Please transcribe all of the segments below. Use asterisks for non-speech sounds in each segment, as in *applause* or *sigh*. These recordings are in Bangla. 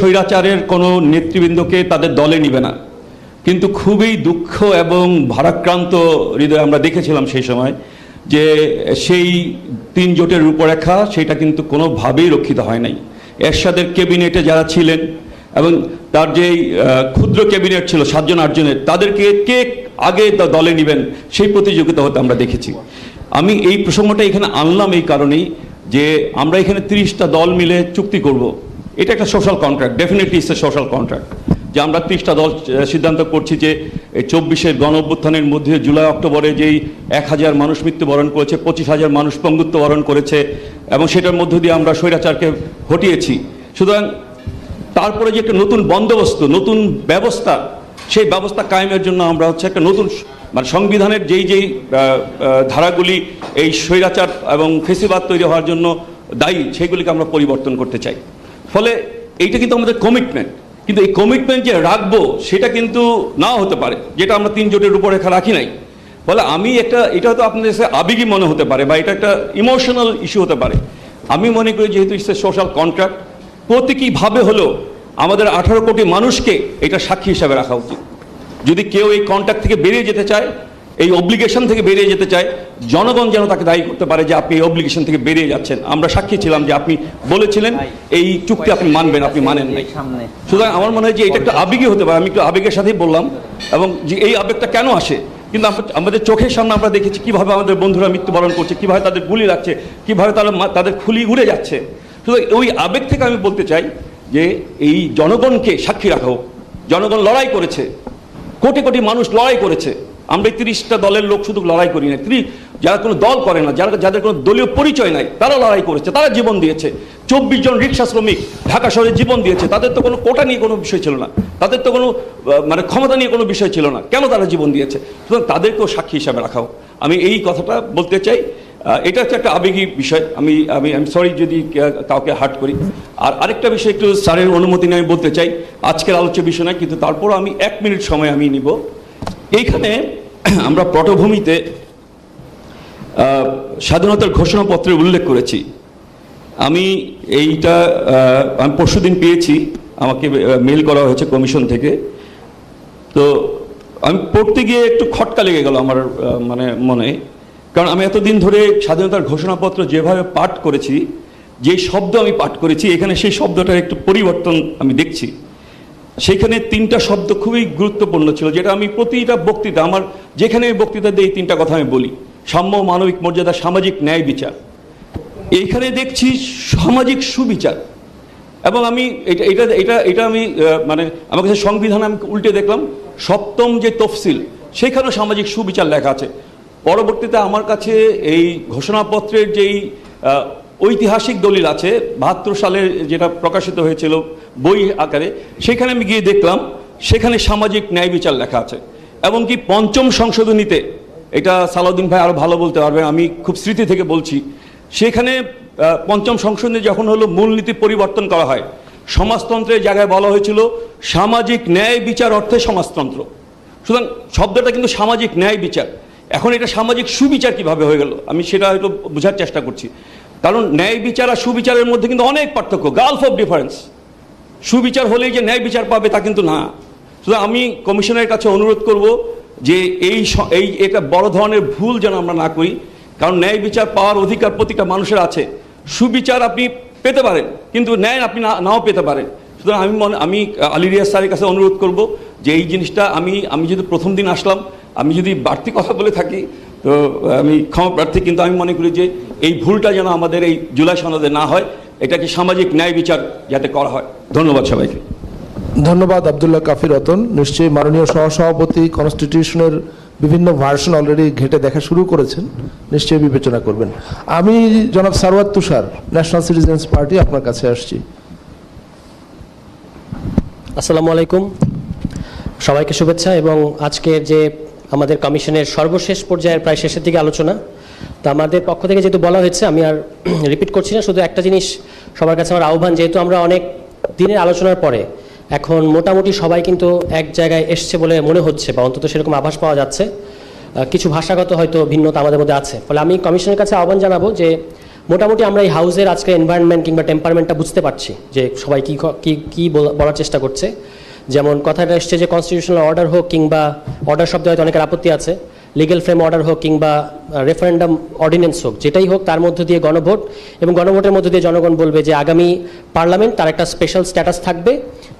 স্বৈরাচারের কোনো নেতৃবৃন্দকে তাদের দলে নিবে না। কিন্তু খুবই দুঃখ এবং ভারাক্রান্ত হৃদয় আমরা দেখেছিলাম সেই সময় যে সেই তিন জোটের রূপরেখা সেটা কিন্তু কোনোভাবেই রক্ষিত হয় নাই। এরশাদের ক্যাবিনেটে যারা ছিলেন এবং তার যে ক্ষুদ্র ক্যাবিনেট ছিল, সাতজন, আটজনের, তাদেরকে কে আগে দলে নেবেন সেই প্রতিযোগিতা হতে আমরা দেখেছি। আমি এই প্রসঙ্গটা এখানে আনলাম এই কারণেই যে আমরা এখানে তিরিশটা দল মিলে চুক্তি করব। এটা একটা social contract definitely it's a social contract যে আমরা তিরিশটা দল সিদ্ধান্ত করছি যে এই চব্বিশের গণ অভ্যুত্থানের মধ্যে জুলাই, অক্টোবরে যেই এক হাজার মানুষ মৃত্যুবরণ করেছে, পঁচিশ হাজার মানুষ পঙ্গুত্ব বরণ করেছে, এবং সেটার মধ্য দিয়ে আমরা স্বৈরাচারকে হটিয়েছি। সুতরাং তারপরে যে একটা নতুন বন্দোবস্ত, নতুন ব্যবস্থা, সেই ব্যবস্থা কায়েমের জন্য আমরা হচ্ছে একটা নতুন মানে সংবিধানের যেই যেই ধারাগুলি এই স্বৈরাচার এবং ফেসিবাদ তৈরি হওয়ার জন্য দায়ী সেইগুলিকে আমরা পরিবর্তন করতে চাই। ফলে এইটা কিন্তু আমাদের কমিটমেন্ট কিন্তু এই কমিটমেন্ট যে রাখব, সেটা কিন্তু নাও হতে পারে, যেটা আমরা তিন জোটের রূপরেখা রাখি নাই। ফলে আমি একটা, এটা হয়তো আপনাদের কাছে আবেগী মনে হতে পারে, বা এটা একটা ইমোশনাল ইস্যু হতে পারে। আমি মনে করি যেহেতু ইটস সোশ্যাল কন্ট্রাক্ট প্রতীকীভাবে হলেও আমাদের আঠারো কোটি মানুষকে এটা সাক্ষী হিসাবে রাখা উচিত। যদি কেউ এই কন্ট্রাক্ট থেকে বেরিয়ে যেতে চায় এই অব্লিগেশন থেকে বেরিয়ে যেতে চায় জনগণ যেন তাকে দায়ী করতে পারে যে আপনি এই অব্লিগেশন থেকে বেরিয়ে যাচ্ছেন। আমরা সাক্ষী ছিলাম যে আপনি বলেছিলেন এই চুক্তি আপনি মানবেন আপনি মানেন নাই। সুতরাং আমার মনে হয় যে এটা একটা আবেগই হতে পারে আমি একটু আবেগের সাথেই বললাম এবং যে এই আবেগটা কেন আসে? কিন্তু আমাদের চোখের সামনে আমরা দেখেছি কীভাবে আমাদের বন্ধুরা মৃত্যুবরণ করছে কীভাবে তাদের গুলি লাগছে কীভাবে তারা তাদের খুলি উড়ে যাচ্ছে। সুতরাং ওই আবেগ থেকে আমি বলতে চাই যে এই জনগণকে সাক্ষী রাখা হোক। জনগণ লড়াই করেছে কোটি কোটি মানুষ লড়াই করেছে। আমরা তিরিশটা দলের লোক শুধু লড়াই করি না। ত্রিশ যারা কোনো দল করে না, যারা যাদের কোনো দলীয় পরিচয় নাই, তারা লড়াই করেছে, তারা জীবন দিয়েছে। চব্বিশ জন রিক্সা শ্রমিক ঢাকা শহরে জীবন দিয়েছে, তাদের তো কোনো কোটা নিয়ে কোনো বিষয় ছিল না। তাদের তো কোনো মানে ক্ষমতা নিয়ে কোনো বিষয় ছিল না। কেন তারা জীবন দিয়েছে? সুতরাং তাদেরকেও সাক্ষী হিসাবে রাখাও আমি এই কথাটা বলতে চাই এটা হচ্ছে একটা আবেগী বিষয়। আমি আমি আমি সরি যদি কাউকে হার্ট করি। আর আরেকটা বিষয় একটু স্যারের অনুমতি নিয়ে আমি বলতে চাই। আজকের আলোচ্য বিষয় নয়, কিন্তু তারপরও আমি এক মিনিট সময় আমি নিব। এইখানে *coughs* আমরা পটভূমিতে স্বাধীনতার ঘোষণাপত্রে উল্লেখ করেছি। আমি এইটা আমি পরশুদিন পেয়েছি, আমাকে মেল করা হয়েছে কমিশন থেকে। তো আমি পড়তে গিয়ে একটু খটকা লেগে গেল আমার মানে মনে। কারণ আমি এতদিন ধরে স্বাধীনতার ঘোষণাপত্র যেভাবে পাঠ করেছি যে শব্দ আমি পাঠ করেছি, এখানে সেই শব্দটার একটু পরিবর্তন আমি দেখছি। সেখানে তিনটা শব্দ খুবই গুরুত্বপূর্ণ ছিল, যেটা আমি প্রতিটা বক্তৃতা, আমার যেখানে আমি বক্তৃতা দিই তিনটা কথা আমি বলি। সাম্য, মানবিক মর্যাদা, সামাজিক ন্যায় বিচার। এইখানে দেখছি সামাজিক সুবিচার। এবং আমি এটা এটা এটা এটা আমি মানে আমার কাছে সংবিধান আমি উল্টে দেখলাম, সপ্তম যে তফসিল, সেখানেও সামাজিক সুবিচার লেখা আছে। পরবর্তীতে আমার কাছে এই ঘোষণাপত্রের যেই ঐতিহাসিক দলিল আছে, বাহাত্তর সালে যেটা প্রকাশিত হয়েছিল বই আকারে, সেখানে আমি গিয়ে দেখলাম, সেখানে সামাজিক ন্যায় বিচার লেখা আছে। এবং কি পঞ্চম সংশোধনীতে, এটা সালাউদ্দিন ভাই আরও ভালো বলতে পারবেন, আমি খুব স্মৃতি থেকে বলছি, সেখানে পঞ্চম সংশোধনী যখন হলো, মূলনীতি পরিবর্তন করা হয়। সমাজতন্ত্রের জায়গায় বলা হয়েছিল, সামাজিক ন্যায় বিচার অর্থে সমাজতন্ত্র। সুতরাং শব্দটা কিন্তু সামাজিক ন্যায় বিচার। এখন এটা সামাজিক সুবিচার কীভাবে হয়ে গেল? আমি সেটা হয়তো বোঝার চেষ্টা করছি। কারণ ন্যায় বিচার আর সুবিচারের মধ্যে কিন্তু অনেক পার্থক্য গালফ অফ ডিফারেন্স সুবিচার হলেই যে ন্যায় বিচার পাবে তা কিন্তু না। সুতরাং আমি কমিশনের কাছে অনুরোধ করব যে এই এই এটা বড় ধরনের ভুল যেন আমরা না করি, কারণ ন্যায় বিচার পাওয়ার অধিকার প্রতিটা মানুষের আছে। সুবিচার আপনি পেতে পারেন, কিন্তু ন্যায় আপনি নাও পেতে পারেন। সুতরাং আমি মনে, আমি, আলী রিয়াজ স্যারের কাছে অনুরোধ করব যে এই জিনিসটা আমি আমি যদি প্রথম দিন আসলাম, আমি যদি বাড়তি কথা বলে থাকি তো আমি ক্ষমা প্রার্থী কিন্তু আমি মনে করি যে এই ভুলটা যেন আমাদের এই জুলাই সনদে না হয় এটাকে সামাজিক ন্যায় বিচার যাতে করা হয়। ধন্যবাদ সবাইকে। ধন্যবাদ আবদুল্লাহ কাফি রতন। নিশ্চয়ই মাননীয় সহসভাপতি কনস্টিটিউশনের বিভিন্ন ভার্সন অলরেডি ঘেটে দেখা শুরু করেছেন। নিশ্চয়ই বিবেচনা করবেন। আমি জনাব Sarwat Tushar national citizens party আপনার কাছে আসছি। আসসালামু আলাইকুম। সবাইকে শুভেচ্ছা এবং আজকের যে আমাদের কমিশনের সর্বশেষ পর্যায়ের প্রায় শেষের দিকে আলোচনা। তো আমাদের পক্ষ থেকে যেহেতু বলা হয়েছে, আমি আর *clears throat* রিপিট করছি না, শুধু একটা জিনিস সবার কাছে আমার আহ্বান, যেহেতু আমরা অনেক দিনের আলোচনার পরে এখন মোটামুটি সবাই কিন্তু এক জায়গায় এসছে বলে মনে হচ্ছে বা অন্তত সেরকম আভাস পাওয়া যাচ্ছে। কিছু ভাষাগত হয়তো ভিন্নতা আমাদের মধ্যে আছে। ফলে আমি কমিশনের কাছে আহ্বান জানাব যে মোটামুটি আমরা এই হাউসের আজকে এনভায়রনমেন্ট কিংবা টেম্পারমেন্টটা বুঝতে পারছি যে সবাই কী কী কী বলা- বলার চেষ্টা করছে। যেমন কথাটা এসছে যে কনস্টিটিউশনাল অর্ডার হোক কিংবা অর্ডার শব্দে হয়তো অনেকের আপত্তি আছে লিগেল ফ্রেম অর্ডার হোক কিংবা রেফারেন্ডাম অর্ডিন্যান্স হোক, যেটাই হোক তার মধ্য দিয়ে গণভোট এবং গণভোটের মধ্য দিয়ে জনগণ বলবে যে আগামী পার্লামেন্ট তার একটা স্পেশাল স্ট্যাটাস থাকবে,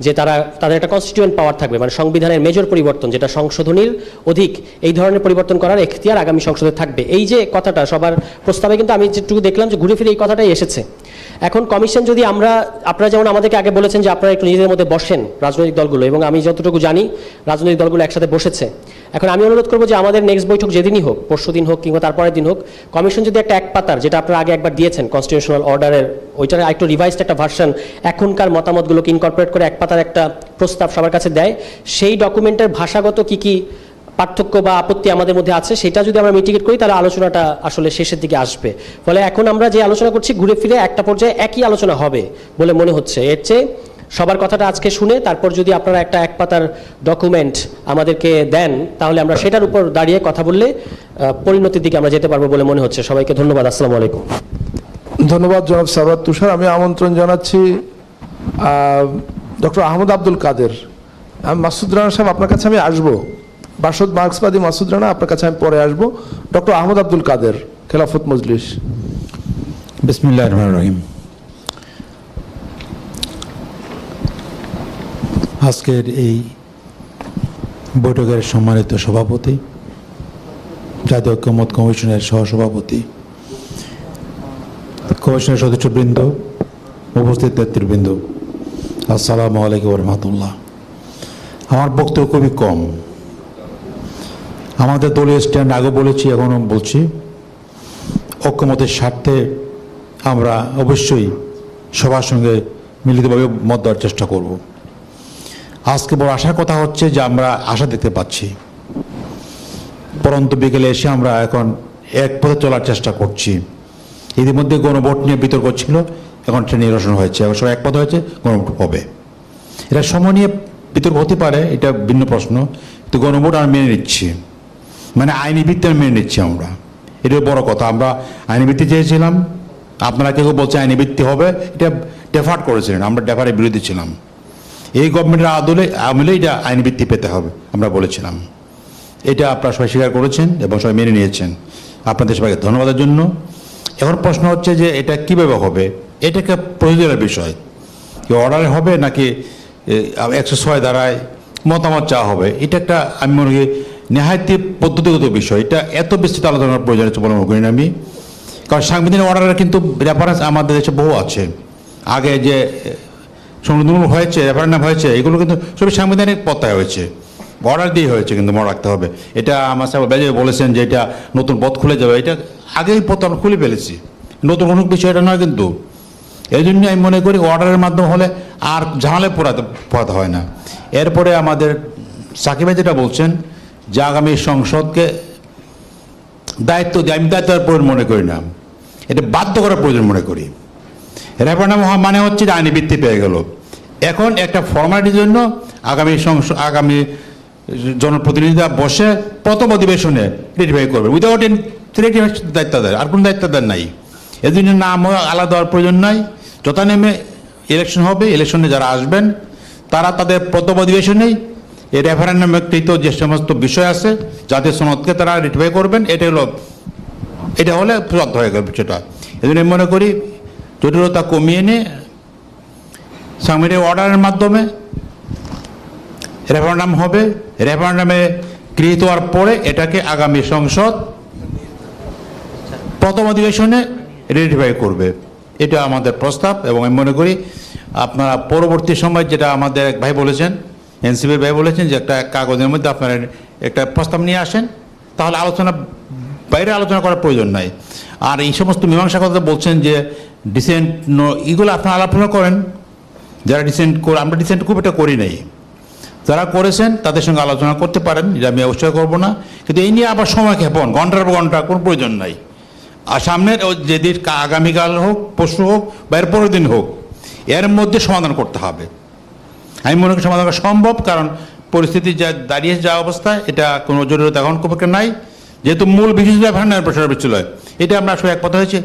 যে তারা, তাদের একটা কনস্টিটিউয়েন্ট পাওয়ার থাকবে মানে সংবিধানের মেজর পরিবর্তন, যেটা সংশোধনীর অধিক এই ধরনের পরিবর্তন করার এখতিয়ার আগামী সংসদে থাকবে। এই যে কথাটা সবার প্রস্তাবে কিন্তু আমি যেটুকু দেখলাম যে ঘুরে ফিরে এই কথাটাই এসেছে। এখন কমিশন যদি আমরা, আপনারা যেমন আমাদেরকে আগে বলেছেন যে আপনারা একটু নিজেদের মধ্যে বসেন রাজনৈতিক দলগুলো, এবং আমি যতটুকু জানি রাজনৈতিক দলগুলো একসাথে বসেছে। এখন আমি অনুরোধ করব যে আমাদের নেক্সট বৈঠক যেদিনই হোক, পরশু দিন হোক কিংবা তারপরের দিন হোক, কমিশন যদি একটা এক পাতার, যেটা আপনারা আগে একবার দিয়েছেন কনস্টিটিউশনাল অর্ডারের ওইটার একটু রিভাইসড একটা ভার্সন এখনকার মতামতগুলোকে ইনকর্পোরেট করে এক পাতার একটা প্রস্তাব সবার কাছে দেয়। সেই ডকুমেন্টের ভাষাগত কি কি পার্থক্য বা আপত্তি আমাদের মধ্যে আছে, সেটা যদি আমরা মিটিগেট করি, তাহলে আলোচনাটা আসলে শেষের দিকে আসবে। ফলে এখন আমরা যে আলোচনা করছি, ঘুরে ফিরে একটা পর্যায়ে একই আলোচনা হবে বলে মনে হচ্ছে। এর চেয়ে সবার কথাটা আজকে শুনে, তারপর যদি আপনারা একটা এক পাতার ডকুমেন্ট আমাদেরকে দেন, তাহলে আমরা সেটার উপর দাঁড়িয়ে কথা বললে পরিণতির দিকে আমরা যেতে পারব বলে মনে হচ্ছে। সবাইকে ধন্যবাদ, আসসালামু আলাইকুম। ধন্যবাদ জনাব সারওয়াত তুষার। আমি আমন্ত্রণ জানাচ্ছি ডক্টর আহমদ আব্দুল কাদের। মাসুদ রানা সাহেব, আপনার কাছে আমি আসব। বাসদ মার্ক্সবাদী মাসুদ রানা, আপনার কাছে আমি পরে আসব। ডক্টর আহমদ আব্দুল কাদের, খেলাফত মজলিস। রহিম। আজকের এই বৈঠকের সম্মানিত সভাপতি, জাতীয় ঐক্যমত কমিশনের সহসভাপতি, কমিশনের সদস্যবৃন্দ, উপস্থিত নেতৃবৃন্দ, আসসালামু আলাইকুম রহমতুল্লাহ। আমার বক্তব্য খুবই কম। আমাদের দলীয় স্ট্যান্ড আগে বলেছি, এখনও বলছি। ঐক্যমতের স্বার্থে আমরা অবশ্যই সবার সঙ্গে মিলিতভাবে মত দেওয়ার চেষ্টা করব। আজকে বড় আশার কথা হচ্ছে যে আমরা আশা দেখতে পাচ্ছি। পরন্ত বিকেলে এসে আমরা এখন এক পথে চলার চেষ্টা করছি। ইতিমধ্যে গণভোট নিয়ে বিতর্ক ছিল, এখন ট্রেন নিরসন হয়েছে। এখন এক পথ হয়েছে, গণভোট হবে। এটা সময় নিয়ে বিতর্ক হতে পারে, এটা ভিন্ন প্রশ্ন। তো গণভোট আমি মেনে নিচ্ছি। মানে আইনি ভিত্তি মেনে নিচ্ছি আমরা। এটা বড় কথা, আমরা আইনি ভিত্তি চেয়েছিলাম। আপনারা কেউ বলছে আইনি ভিত্তি হবে, এটা ডেফার্ট করেছিলেন, আমরা ডেফারের বিরোধী ছিলাম। এই গভর্নমেন্টের আদলে আমলে এটা আইনি ভিত্তি পেতে হবে, আমরা বলেছিলাম। এটা আপনারা সবাই স্বীকার করেছেন এবং সবাই মেনে নিয়েছেন। আপনাদের সবাইকে ধন্যবাদের জন্য। এখন প্রশ্ন হচ্ছে যে এটা কীভাবে হবে? এটা একটা প্রয়োজনীয় বিষয়? কি অর্ডারে হবে নাকি একশো ছয় দ্বারায় মতামত চাওয়া হবে? এটা একটা, আমি মনে করি নেহায়তি পদ্ধতিগত বিষয়। এটা এত বিস্তৃত আলোচনার প্রয়োজন আছে বলে মনে করি আমি। কারণ সাংবিধানিক অর্ডারের কিন্তু রেফারেন্স আমাদের দেশে বহু আছে। আগে যে সংশোধন হয়েছে রেফারেন্ডাম হয়েছে, এগুলো কিন্তু সবই সাংবিধানিক পত্তায় হয়েছে। অর্ডার দিয়ে হয়েছে কিন্তু, মনে রাখতে হবে। এটা আমার সাহেব বেজে বলেছেন যে এটা নতুন পথ খুলে যাবে। এটা আগেই পথ আমরা খুলে ফেলেছি। নতুন কোনো বিষয় এটা নয় কিন্তু। এই জন্য আমি মনে করি অর্ডারের মাধ্যমে হলে আর ঝামেলায় পড়াতে পড়াতে হয় না। এরপরে আমাদের সাকিব যেটা বলছেন যে আগামী সংসদকে দায়িত্ব দিয়ে, আমি দায়িত্ব প্রয়োজন মনে করি না। এটা বাধ্য করার প্রয়োজন মনে করি। রেফারেন্ডাম হওয়া মানে হচ্ছে যে আইনি ভিত্তি পেয়ে গেল। এখন একটা ফর্মালিটির জন্য আগামী সংসদ আগামী জনপ্রতিনিধিরা বসে প্রথম অধিবেশনে রেটিফাই করবে। উইদাউট এন দায়িত্ব দেয়, আর কোনো দায়িত্ব দেয় নাই। এজন্য নাম আলাদা হওয়ার প্রয়োজন নাই। যথা নেমে ইলেকশন হবে, ইলেকশনে যারা আসবেন, তারা তাদের প্রথম অধিবেশনেই এই রেফারেন্ডামে কৃত যে সমস্ত বিষয় আছে, জাতীয় সনদকে তারা রেটিফাই করবেন, এটা হলো, এটা হলে রদ্দ হয়ে গেল সেটা এই জন্য মনে করি, জটিলতা কমিয়ে নিয়ে, সাংবিধানিক অর্ডারের মাধ্যমে রেফারেন্ডাম হবে। রেফারেন্ডামে গৃহীত হওয়ার পরে এটাকে আগামী সংসদ প্রথম অধিবেশনে রেটিফাই করবে। এটা আমাদের প্রস্তাব এবং আমি মনে করি, আপনারা পরবর্তী সময় যেটা আমাদের এক ভাই বলেছেন এনসিপির ভাই বলেছেন যে একটা কাগজের মধ্যে আপনারা একটা প্রস্তাব নিয়ে আসেন, তাহলে আলোচনা, বাইরে আলোচনা করার প্রয়োজন নাই। আর এই সমস্ত মীমাংসা কথা বলছেন যে ডিসেন্ট এগুলো আপনারা আলোচনা করেন। যারা ডিসেন্ট করে, আমরা ডিসেন্ট খুব একটা করি নাই। যারা করেছেন, তাদের সঙ্গে আলোচনা করতে পারেন, এটা আমি অবশ্যই করব না। কিন্তু এই নিয়ে আবার সময় ক্ষেপণ, ঘণ্টার পর ঘণ্টা, কোনো প্রয়োজন নাই। আর সামনের যেদিন আগামীকাল হোক, পরশু হোক, বা এর পরের দিন হোক, এর মধ্যে সমাধান করতে হবে। আমি মনে করি সমাধান করা সম্ভব, কারণ পরিস্থিতি যা দাঁড়িয়ে যা অবস্থা, এটা কোনো জরুরত এখন খুব নাই। যেহেতু মূল বিশেষ ভান্ডার প্রসার বিচ্ছুলয় এটা আমরা আসলে এক কথা হয়েছে।